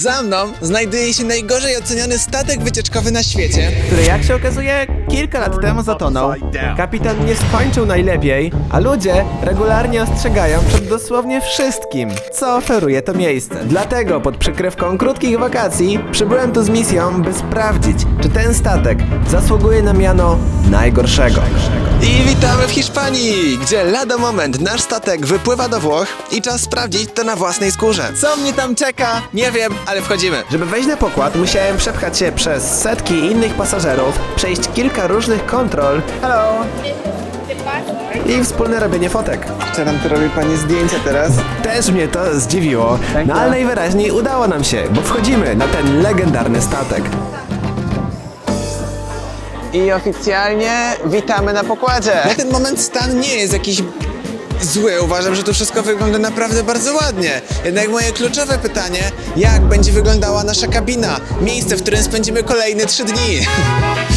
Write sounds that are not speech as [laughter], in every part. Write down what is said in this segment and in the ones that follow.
Za mną znajduje się najgorzej oceniony statek wycieczkowy na świecie. który jak się okazuje kilka lat temu zatonął. Kapitan nie skończył najlepiej, a ludzie regularnie ostrzegają przed dosłownie wszystkim, co oferuje to miejsce. Dlatego pod przykrywką krótkich wakacji przybyłem tu z misją, by sprawdzić, czy ten statek zasługuje na miano najgorszego. I witamy w Hiszpanii, gdzie lada moment nasz statek wypływa do Włoch i czas sprawdzić to na własnej skórze. Co mnie tam czeka? Nie wiem, ale wchodzimy. Żeby wejść na pokład, musiałem przepchać się przez setki innych pasażerów, przejść kilka różnych kontrol Hello. i wspólne robienie fotek. Nam tu robi pani zdjęcia teraz? Też mnie to zdziwiło, no ale najwyraźniej udało nam się, bo wchodzimy na ten legendarny statek. I oficjalnie witamy na pokładzie. Na ten moment stan nie jest jakiś zły. Uważam, że to wszystko wygląda naprawdę bardzo ładnie. Jednak moje kluczowe pytanie, jak będzie wyglądała nasza kabina? Miejsce, w którym spędzimy kolejne trzy dni. [laughs]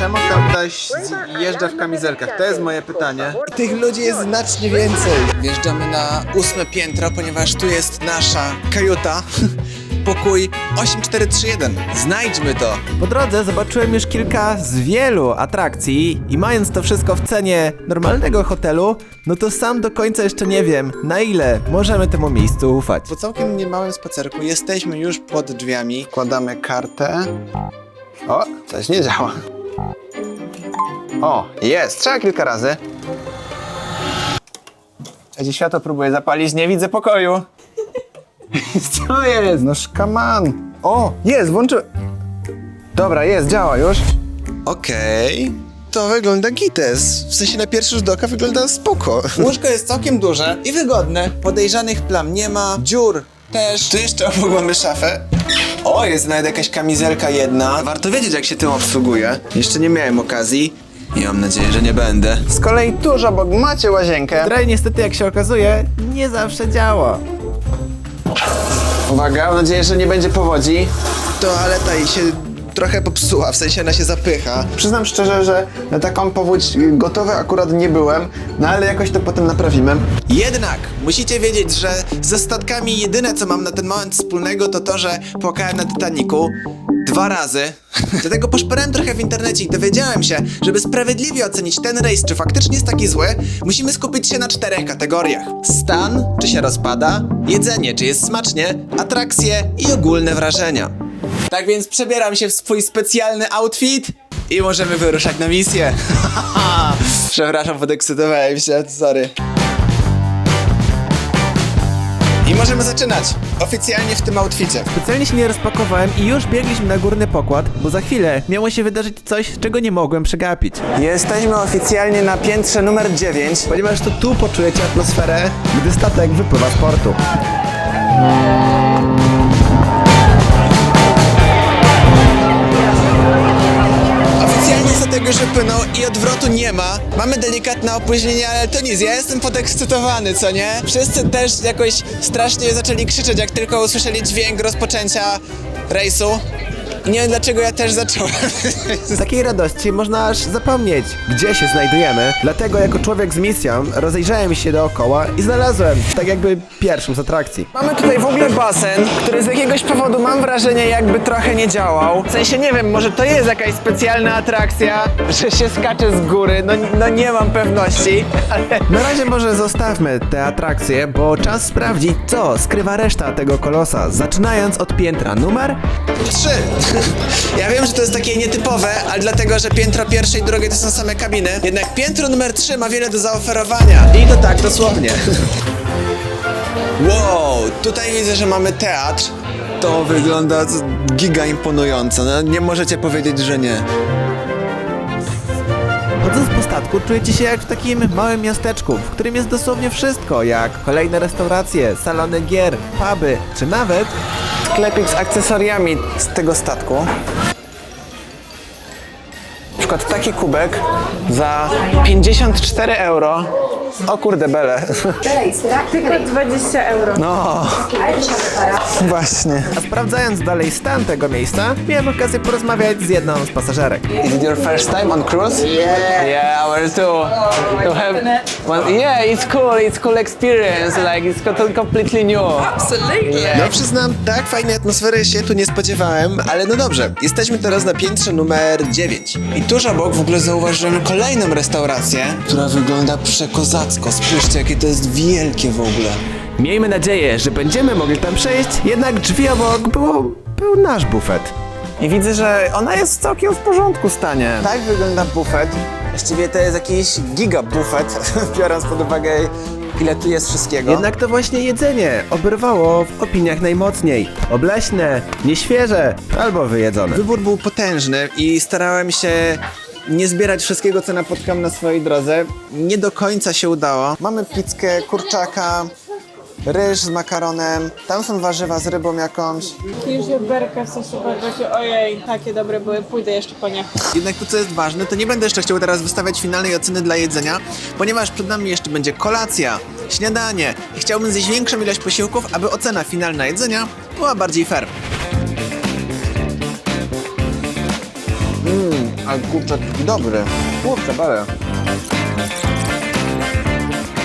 czemu tam ktoś jeżdża w kamizelkach? To jest moje pytanie. Tych ludzi jest znacznie więcej. Wjeżdżamy na ósme piętro, ponieważ tu jest nasza kajuta. [laughs] Pokój 8431. Znajdźmy to. Po drodze zobaczyłem już kilka z wielu atrakcji i mając to wszystko w cenie normalnego hotelu, no to sam do końca jeszcze nie wiem, na ile możemy temu miejscu ufać. Po całkiem niemałym spacerku jesteśmy już pod drzwiami. Wkładamy kartę. O, coś nie działa. O, jest, trzeba kilka razy. Trzecie światło próbuję zapalić, nie widzę pokoju. [laughs] Co jest? No szkaman. O, jest, włączy... Dobra, jest, działa już. Okej. To wygląda gites. W sensie na pierwszy rzut oka wygląda spoko. Łóżko jest całkiem duże i wygodne. Podejrzanych plam nie ma. Dziur też. Tu jeszcze obok mamy szafę. O, jest nawet jakaś kamizelka jedna. Warto wiedzieć, jak się tym obsługuje. Jeszcze nie miałem okazji. I mam nadzieję, że nie będę. Z kolei tuż obok macie łazienkę. Które niestety, jak się okazuje, nie zawsze działa. Uwaga, mam nadzieję, że nie będzie powodzi. Toaleta jej się trochę popsuła, w sensie ona się zapycha. Przyznam szczerze, że na taką powódź gotowy akurat nie byłem, no ale jakoś to potem naprawimy. Jednak musicie wiedzieć, że ze statkami jedyne co mam na ten moment wspólnego to to, że płakałem na Titaniku dwa razy. [laughs] Dlatego poszperałem trochę w internecie i dowiedziałem się, żeby sprawiedliwie ocenić ten rejs, czy faktycznie jest taki zły, musimy skupić się na czterech kategoriach. Stan, czy się rozpada, jedzenie, czy jest smacznie, atrakcje i ogólne wrażenia. Tak więc przebieram się w swój specjalny outfit i możemy wyruszać na misję. [laughs] Przepraszam, podekscytowałem się, sorry. I możemy zaczynać. Oficjalnie w tym outficie. Specjalnie się nie rozpakowałem i już biegliśmy na górny pokład, bo za chwilę miało się wydarzyć coś, czego nie mogłem przegapić. Jesteśmy oficjalnie na piętrze numer 9. Ponieważ to tu poczujecie atmosferę, gdy statek wypływa z portu. Statek już wypłynął i odwrotu nie ma. Mamy delikatne opóźnienie, ale to nic. Ja jestem podekscytowany, co nie? Wszyscy też jakoś strasznie zaczęli krzyczeć, jak tylko usłyszeli dźwięk rozpoczęcia rejsu. Nie wiem dlaczego ja też zacząłem. Z takiej radości można aż zapomnieć, gdzie się znajdujemy. Dlatego jako człowiek z misją rozejrzałem się dookoła i znalazłem tak jakby pierwszą z atrakcji. Mamy tutaj w ogóle basen, który z jakiegoś powodu mam wrażenie jakby trochę nie działał. W sensie nie wiem, może to jest jakaś specjalna atrakcja, że się skacze z góry, no, no nie mam pewności, ale... Na razie może zostawmy te atrakcje, bo czas sprawdzić, co skrywa reszta tego kolosa, zaczynając od piętra numer Trzy! Ja wiem, że to jest takie nietypowe, ale dlatego, że piętro pierwsze i drugie to są same kabiny. Jednak piętro numer 3 ma wiele do zaoferowania. I to tak dosłownie. Wow, tutaj widzę, że mamy teatr. To wygląda giga imponująco. No, nie możecie powiedzieć, że nie. Chodząc po statku czujecie się jak w takim małym miasteczku, w którym jest dosłownie wszystko, jak kolejne restauracje, salony gier, puby, czy nawet Sklepik z akcesoriami z tego statku. Na przykład taki kubek za 54 euro O kurde, bele. Tylko 20 euro. No, właśnie. A sprawdzając dalej stan tego miejsca, miałem okazję porozmawiać z jedną z pasażerek. Is it your first time on cruise? Yeah. Yeah, ours too. To have, well, yeah, it's cool. It's cool experience. Like it's co- completely new. No przyznam, tak fajnej atmosfery się tu nie spodziewałem, ale no dobrze. Jesteśmy teraz na piętrze numer 9. I tuż obok w ogóle zauważyłem kolejną restaurację, która wygląda przekozacko. Spójrzcie, jakie to jest wielkie w ogóle. Miejmy nadzieję, że będziemy mogli tam przejść, jednak drzwi obok było, był nasz bufet. I widzę, że ona jest w całkiem w porządku stanie. Tak wygląda bufet. Właściwie to jest jakiś giga bufet, [laughs] biorąc pod uwagę ile tu jest wszystkiego. Jednak to właśnie jedzenie oberwało w opiniach najmocniej. Obleśne, nieświeże albo wyjedzone. Wybór był potężny i starałem się nie zbierać wszystkiego, co napotkam na swojej drodze. Nie do końca się udało. Mamy pizzkę, kurczaka, ryż z makaronem, tam są warzywa z rybą jakąś. Już berka w sosie barbeque. Ojej, takie dobre były. Pójdę jeszcze po nie. Jednak to, co jest ważne, to nie będę jeszcze chciał teraz wystawiać finalnej oceny dla jedzenia, ponieważ przed nami jeszcze będzie kolacja, śniadanie i chciałbym zjeść większą ilość posiłków, aby ocena finalna jedzenia była bardziej fair. Ale kurczak dobry. Kurczę, bale.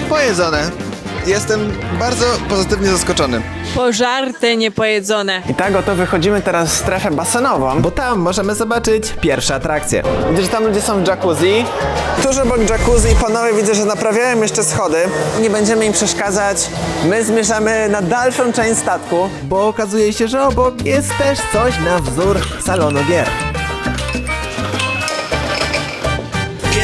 Pojedzone. Jestem bardzo pozytywnie zaskoczony. Pożarte, niepojedzone. I tak oto wychodzimy teraz w strefę basenową. Bo tam możemy zobaczyć pierwsze atrakcje. Widzę, że tam ludzie są w jacuzzi. Tuż obok jacuzzi panowie widzę, że naprawiają jeszcze schody. Nie będziemy im przeszkadzać. My zmierzamy na dalszą część statku. Bo okazuje się, że obok jest też coś na wzór salonu gier.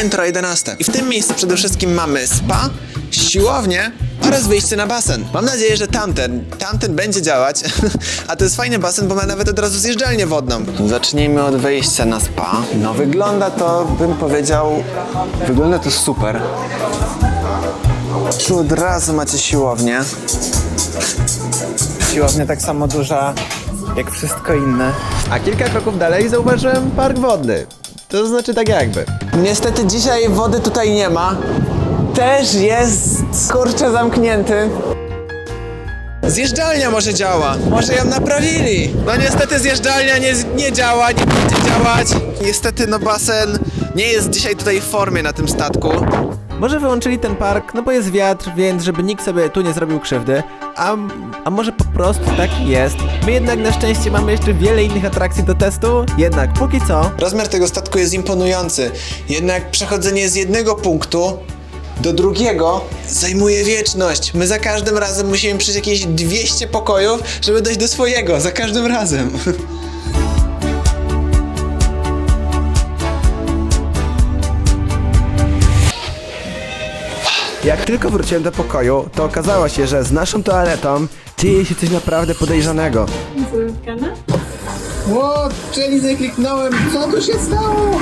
Piętro 11. I w tym miejscu przede wszystkim mamy spa, siłownię oraz wyjście na basen. Mam nadzieję, że tamten, tamten będzie działać. [laughs] A to jest fajny basen, bo ma nawet od razu zjeżdżalnię wodną. Zacznijmy od wejścia na spa. No wygląda to, bym powiedział, wygląda to super. Tu od razu macie siłownię. Siłownia tak samo duża jak wszystko inne. A kilka kroków dalej zauważyłem park wodny. To znaczy tak jakby. Niestety dzisiaj wody tutaj nie ma. Też jest kurczę zamknięty. Zjeżdżalnia może działa. Może ją naprawili. No niestety zjeżdżalnia nie, nie działa, nie będzie działać. Niestety no basen nie jest dzisiaj tutaj w formie na tym statku. Może wyłączyli ten park, no bo jest wiatr, więc żeby nikt sobie tu nie zrobił krzywdy. A, a może po prostu tak jest. My jednak na szczęście mamy jeszcze wiele innych atrakcji do testu, jednak póki co Rozmiar tego statku jest imponujący. Jednak przechodzenie z jednego punktu do drugiego zajmuje wieczność. My za każdym razem musimy przejść jakieś 200 pokojów, żeby dojść do swojego. Za każdym razem. [laughs] Jak tylko wróciłem do pokoju, to okazało się, że z naszą toaletą dzieje się coś naprawdę podejrzanego. O, czyli kliknąłem. Co tu się stało?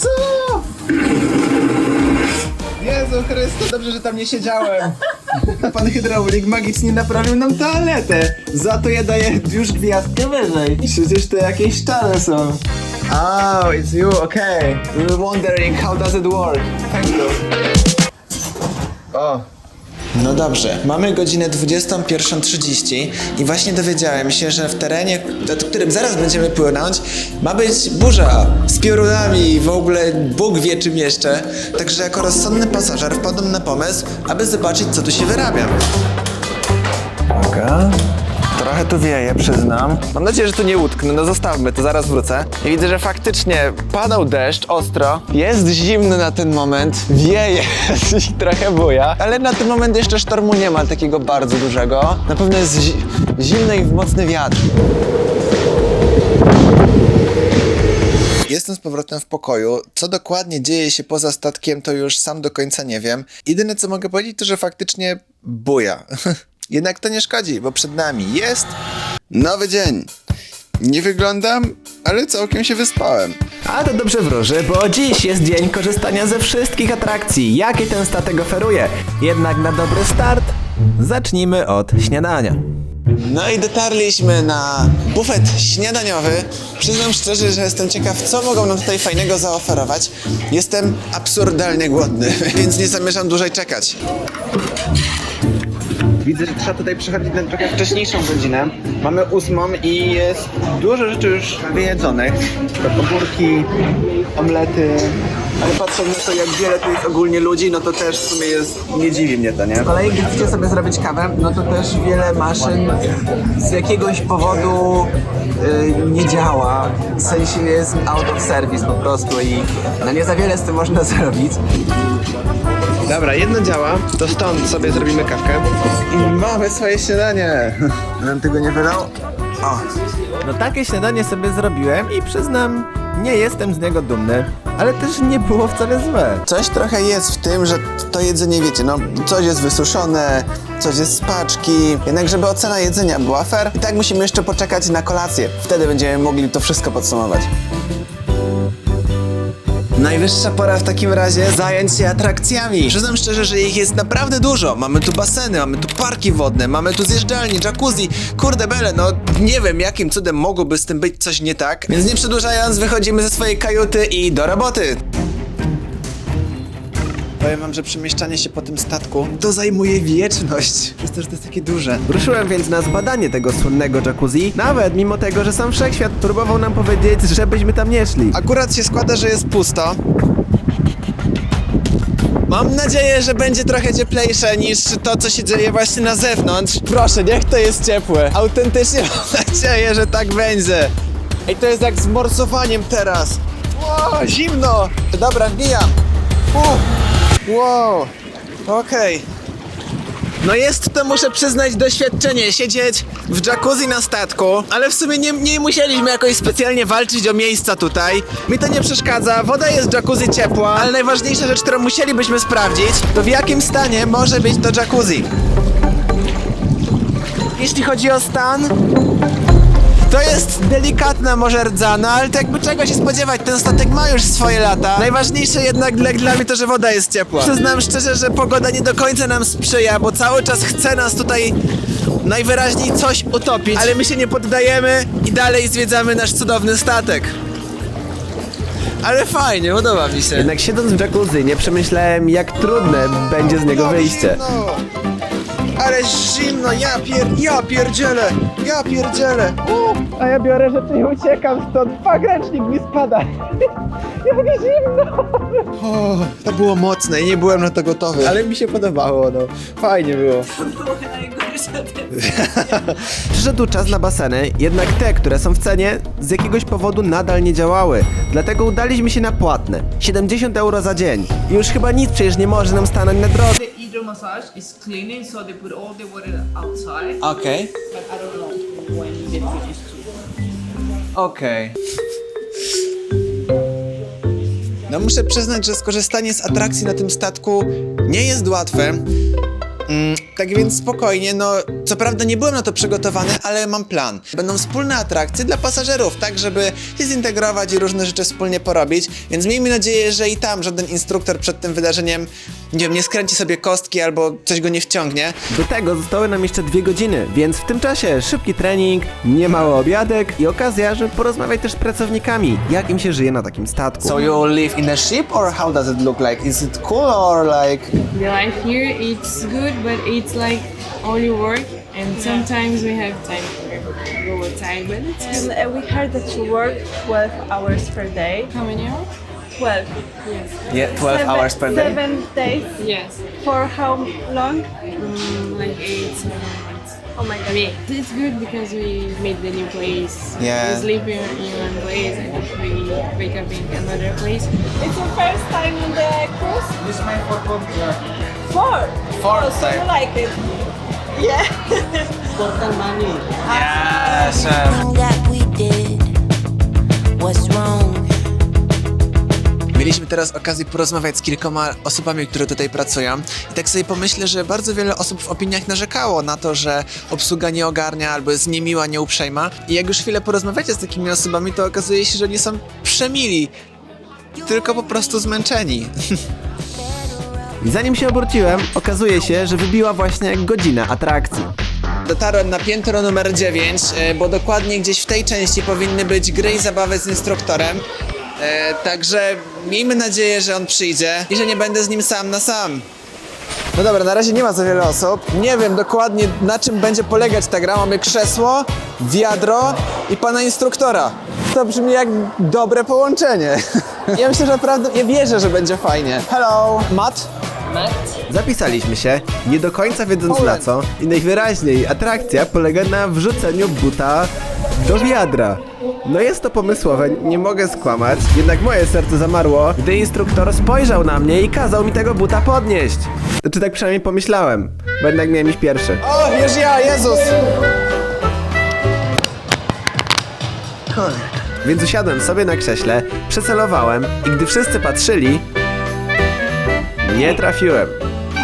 Co? Jezu Chrysto, dobrze, że tam nie siedziałem. Pan hydraulik magicznie naprawił nam toaletę. Za to ja daję już gwiazdkę wyżej. Przecież to jakieś ściany są. Oh, it's you, okay. We were wondering how does it work. Thank you. O, no dobrze, mamy godzinę 21.30 i właśnie dowiedziałem się, że w terenie, nad którym zaraz będziemy płynąć, ma być burza z piorunami i w ogóle Bóg wie czym jeszcze. Także jako rozsądny pasażer wpadłem na pomysł, aby zobaczyć co tu się wyrabia. Uwaga. Trochę tu wieje, przyznam. Mam nadzieję, że tu nie utknę, no zostawmy to, zaraz wrócę. I widzę, że faktycznie padał deszcz ostro. Jest zimno na ten moment, wieje [laughs] i trochę buja, ale na ten moment jeszcze sztormu nie ma takiego bardzo dużego. Na pewno jest zi- zimny i mocny wiatr. Jestem z powrotem w pokoju. Co dokładnie dzieje się poza statkiem, to już sam do końca nie wiem. Jedyne co mogę powiedzieć, to że faktycznie buja. [laughs] Jednak to nie szkodzi, bo przed nami jest nowy dzień. Nie wyglądam, ale całkiem się wyspałem. A to dobrze wróży, bo dziś jest dzień korzystania ze wszystkich atrakcji, jakie ten statek oferuje. Jednak na dobry start zacznijmy od śniadania. No i dotarliśmy na bufet śniadaniowy. Przyznam szczerze, że jestem ciekaw, co mogą nam tutaj fajnego zaoferować. Jestem absurdalnie głodny, [laughs] więc nie zamierzam dłużej czekać. Widzę, że trzeba tutaj przychodzić na trochę wcześniejszą godzinę. Mamy ósmą i jest dużo rzeczy już wyjedzonych. Ogórki, omlety. Ale patrząc na to, jak wiele tu jest ogólnie ludzi, no to też w sumie jest, nie dziwi mnie to, nie? Z kolei, gdy chcecie sobie zrobić kawę, no to też wiele maszyn z jakiegoś powodu y, nie działa. W sensie jest out of service po prostu i no nie za wiele z tym można [laughs] zrobić. Dobra, jedno działa, to stąd sobie zrobimy kawkę. I mamy swoje śniadanie. Bym tego nie wylał? O, No takie śniadanie sobie zrobiłem i przyznam, nie jestem z niego dumny, ale też nie było wcale złe. Coś trochę jest w tym, że to jedzenie, wiecie, no coś jest wysuszone, coś jest z paczki. Jednak żeby ocena jedzenia była fair, i tak musimy jeszcze poczekać na kolację. Wtedy będziemy mogli to wszystko podsumować. Najwyższa pora w takim razie zająć się atrakcjami. Przyznam szczerze, że ich jest naprawdę dużo. Mamy tu baseny, mamy tu parki wodne, mamy tu zjeżdżalnie, jacuzzi. Kurde bele, no nie wiem jakim cudem mogłoby z tym być coś nie tak. Więc nie przedłużając, wychodzimy ze swojej kajuty i do roboty. Powiem wam, że przemieszczanie się po tym statku to zajmuje wieczność. Przez to, że to jest takie duże. Ruszyłem więc na zbadanie tego słynnego jacuzzi, nawet mimo tego, że sam wszechświat próbował nam powiedzieć, żebyśmy tam nie szli. Akurat się składa, że jest pusto. Mam nadzieję, że będzie trochę cieplejsze niż to, co się dzieje właśnie na zewnątrz. Proszę, niech to jest ciepłe. Autentycznie [laughs] mam nadzieję, że tak będzie. Ej, to jest jak z morsowaniem teraz. Wow, zimno. Dobra, wbijam. Uff. Wow, okej. No jest to, muszę przyznać, doświadczenie siedzieć w jacuzzi na statku, ale w sumie nie, nie musieliśmy jakoś specjalnie walczyć o miejsca tutaj. Mi to nie przeszkadza, woda jest jacuzzi ciepła, ale najważniejsza rzecz, którą musielibyśmy sprawdzić, to w jakim stanie może być to jacuzzi. Jeśli chodzi o stan, to jest delikatna może rdzana, ale to jakby czego się spodziewać, ten statek ma już swoje lata. Najważniejsze jednak dla, dla mnie to, że woda jest ciepła. Przyznam szczerze, że pogoda nie do końca nam sprzyja, bo cały czas chce nas tutaj najwyraźniej coś utopić, ale my się nie poddajemy i dalej zwiedzamy nasz cudowny statek. Ale fajnie, podoba mi się. Jednak siedząc w jacuzzi nie przemyślałem, jak trudne będzie z niego wyjście. No. Ale zimno, ja pier... ja pierdzielę, ja pierdzielę. A ja biorę rzeczy i uciekam stąd, pogręcznik mi spada. [laughs] Jak zimno! O, to było mocne i nie byłem na to gotowy. Ale mi się podobało, no. Fajnie było. [laughs] Przyszedł czas na baseny, jednak te, które są w cenie, z jakiegoś powodu nadal nie działały. Dlatego udaliśmy się na płatne. 70 euro za dzień. I już chyba nic przecież nie może nam stanąć na drodze. Hydro massage is cleaning, so they put all the water outside. Okej. But I don't know when they finish too. Okej. No muszę przyznać, że skorzystanie z atrakcji na tym statku nie jest łatwe. Mm, tak więc spokojnie, no co prawda nie byłem na to przygotowany, ale mam plan. Będą wspólne atrakcje dla pasażerów, tak żeby się zintegrować i różne rzeczy wspólnie porobić, więc miejmy nadzieję, że i tam żaden instruktor przed tym wydarzeniem, nie wiem, nie skręci sobie kostki albo coś go nie wciągnie. Do tego zostały nam jeszcze dwie godziny, więc w tym czasie szybki trening, niemały obiadek i okazja, żeby porozmawiać też z pracownikami, jak im się żyje na takim statku. So you live in a ship or how does it look like? Is it cool or like... The life here it's good, but it's like only work, and sometimes we have time for go outside, but it's And uh, we heard that you work 12 hours per day. how many hours? 12. yes Yeah, 12 Seven- hours per day. Seven days. Yes, For how long? mm, like eight, seven months. Oh my god. I mean, it's good because we made the new place. Yeah. We sleep in, in one place and we wake up in another place. It's your first time on the cruise? This is my fourth one. Four? Fourth oh, so you like it? Yeah. [laughs] Yes, wrong that we did. What's wrong? Mieliśmy teraz okazję porozmawiać z kilkoma osobami, które tutaj pracują i tak sobie pomyślę, że bardzo wiele osób w opiniach narzekało na to, że obsługa nie ogarnia albo jest niemiła, nieuprzejma i jak już chwilę porozmawiacie z takimi osobami, to okazuje się, że nie są przemili, tylko po prostu zmęczeni. [laughs] I zanim się obróciłem, okazuje się, że wybiła właśnie godzina atrakcji. Dotarłem na piętro numer 9, e, bo dokładnie gdzieś w tej części powinny być gry i zabawy z instruktorem. E, także miejmy nadzieję, że on przyjdzie i że nie będę z nim sam na sam. No dobra, na razie nie ma za wiele osób. Nie wiem dokładnie na czym będzie polegać ta gra. Mamy krzesło, wiadro i pana instruktora. To brzmi jak dobre połączenie. [laughs] Ja myślę, że naprawdę, ja wierzę, że będzie fajnie. Hello, Matt? Zapisaliśmy się, nie do końca wiedząc na co i najwyraźniej atrakcja polega na wrzuceniu buta do wiadra. No jest to pomysłowe, nie mogę skłamać, jednak moje serce zamarło, gdy instruktor spojrzał na mnie i kazał mi tego buta podnieść. Czy tak przynajmniej pomyślałem, bo jednak miałem iść pierwszy. O, już ja, Jezus! Więc usiadłem sobie na krześle, przecelowałem i gdy wszyscy patrzyli, nie trafiłem.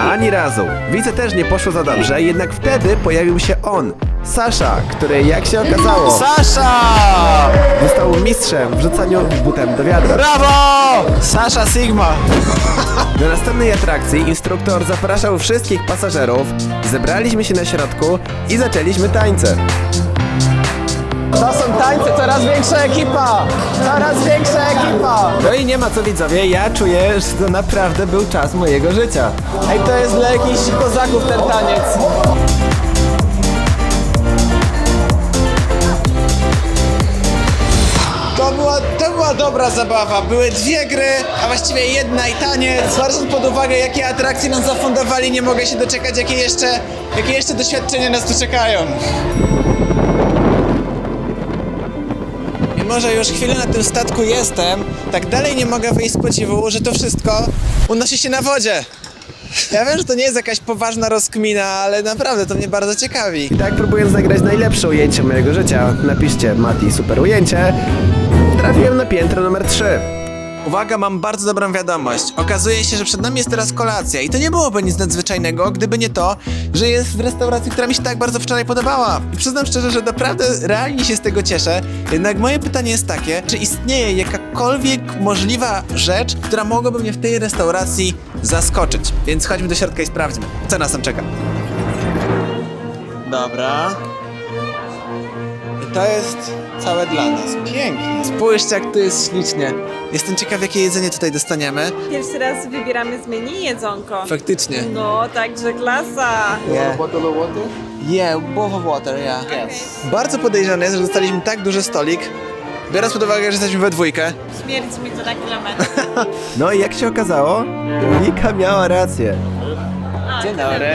Ani razu. Widzę też nie poszło za dobrze, jednak wtedy pojawił się on, Sasza, który jak się okazało, Sasza! został mistrzem w rzucaniu butem do wiadra. Brawo! Sasza Sigma! [laughs] Na następnej atrakcji instruktor zapraszał wszystkich pasażerów, zebraliśmy się na środku i zaczęliśmy tańce. To są tańce, coraz większa ekipa! Coraz większa ekipa! No i nie ma co widzowie, ja czuję, że to naprawdę był czas mojego życia. Ej, to jest dla jakichś kozaków ten taniec. To była, to była dobra zabawa. Były dwie gry, a właściwie jedna i taniec. Biorąc pod uwagę, jakie atrakcje nam zafundowali, nie mogę się doczekać, jakie jeszcze, jakie jeszcze doświadczenia nas tu czekają. Mimo, że już chwilę na tym statku jestem, tak dalej nie mogę wyjść z podziwu, że to wszystko unosi się na wodzie. Ja wiem, że to nie jest jakaś poważna rozkmina, ale naprawdę to mnie bardzo ciekawi. I tak próbując nagrać najlepsze ujęcie mojego życia, napiszcie Mati super ujęcie, trafiłem na piętro numer 3. Uwaga, mam bardzo dobrą wiadomość. Okazuje się, że przed nami jest teraz kolacja i to nie byłoby nic nadzwyczajnego, gdyby nie to, że jest w restauracji, która mi się tak bardzo wczoraj podobała. I przyznam szczerze, że naprawdę realnie się z tego cieszę. Jednak moje pytanie jest takie, czy istnieje jakakolwiek możliwa rzecz, która mogłaby mnie w tej restauracji zaskoczyć? Więc chodźmy do środka i sprawdźmy, co nas tam czeka. Dobra. To jest całe dla nas. Pięknie. Spójrzcie, jak tu jest ślicznie. Jestem ciekaw, jakie jedzenie tutaj dostaniemy. Pierwszy raz wybieramy z menu jedzonko. Faktycznie. No, także klasa. Yeah. Yeah, both of water, yeah. Bardzo podejrzane jest, że dostaliśmy tak duży stolik, biorąc pod uwagę, że jesteśmy we dwójkę. Śmierć mi to na kilometr. [laughs] No i jak się okazało, Wika miała rację. Dzień dobry.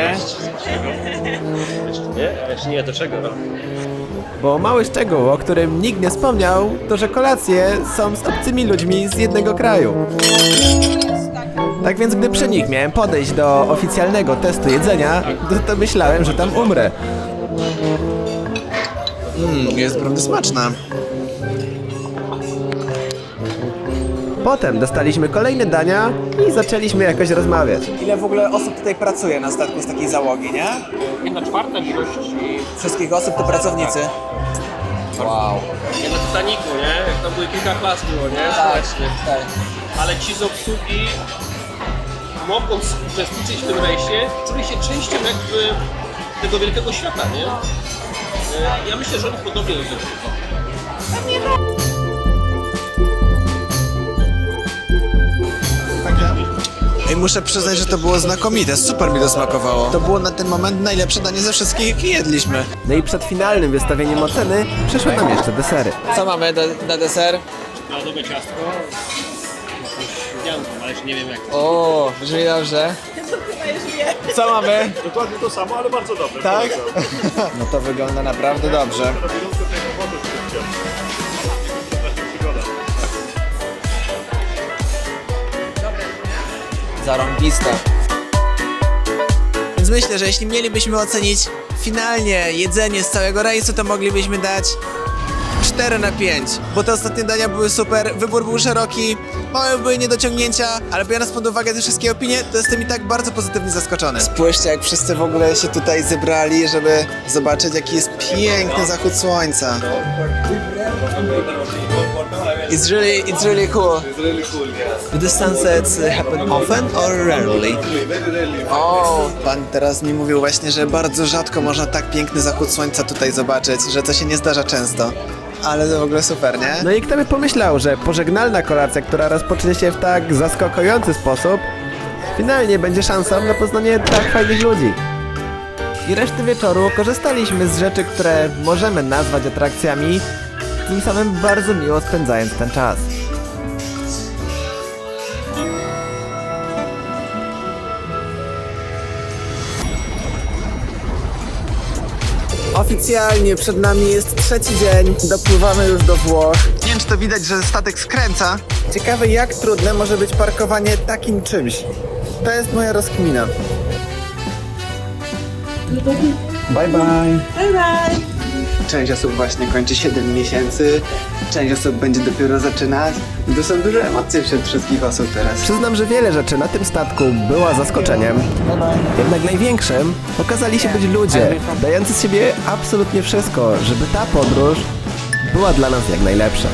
Nie? A jeszcze nie, do czego? Bo mały szczegół, o którym nikt nie wspomniał, to że kolacje są z obcymi ludźmi z jednego kraju. Tak więc gdy przy nich miałem podejść do oficjalnego testu jedzenia, to, to myślałem, że tam umrę. Mmm, jest naprawdę smaczna. Potem dostaliśmy kolejne dania i zaczęliśmy jakoś rozmawiać. Ile w ogóle osób tutaj pracuje na statku z takiej załogi, nie? Jedna czwarta ilość Wszystkich osób to pracownicy. Wow. nie na Titanicu, nie? Jak tam były kilka klas było, nie? Społecznych. tak. Ale ci z obsługi mogąc uczestniczyć w tym rejsie, czuli się częścią jakby tego wielkiego świata, nie? E, Ja myślę, że oni podobnie lubią to. Ej, muszę przyznać, że to było znakomite, super mi to smakowało. To było na ten moment najlepsze danie ze wszystkich, jakie jedliśmy. No i przed finalnym wystawieniem oceny przyszły nam jeszcze desery. Co mamy do, na deser? Narodowe ciastko. Jakąś ale jeszcze nie wiem jak. O, brzmi dobrze. Co mamy? Dokładnie to samo, ale bardzo dobre. Tak? [laughs] No to wygląda naprawdę dobrze. Zarąbiste. Więc myślę, że jeśli mielibyśmy ocenić finalnie jedzenie z całego rejsu, to moglibyśmy dać 4 na 5, bo te ostatnie dania były super, wybór był szeroki, małe były niedociągnięcia, ale biorąc pod uwagę te wszystkie opinie, to jestem i tak bardzo pozytywnie zaskoczony. Spójrzcie, jak wszyscy w ogóle się tutaj zebrali, żeby zobaczyć, jaki jest piękny zachód słońca. It's really, it's really cool. It's really cool, yes. Do the sunsets happen often or rarely? O, pan teraz mi mówił właśnie, że bardzo rzadko można tak piękny zachód słońca tutaj zobaczyć, że to się nie zdarza często. Ale to w ogóle super, nie? No i kto by pomyślał, że pożegnalna kolacja, która rozpocznie się w tak zaskakujący sposób, finalnie będzie szansą na poznanie tak fajnych ludzi. I reszty wieczoru korzystaliśmy z rzeczy, które możemy nazwać atrakcjami, tym samym bardzo miło spędzając ten czas. Oficjalnie przed nami jest trzeci dzień, dopływamy już do Włoch. Nie wiem, czy to widać, że statek skręca. Ciekawe jak trudne może być parkowanie takim czymś. To jest moja rozkmina. Bye bye. Część osób właśnie kończy 7 miesięcy, część osób będzie dopiero zaczynać. To są duże emocje wśród wszystkich osób teraz. Przyznam, że wiele rzeczy na tym statku była zaskoczeniem. Jednak największym okazali się być ludzie, dający z siebie absolutnie wszystko, żeby ta podróż była dla nas jak najlepsza.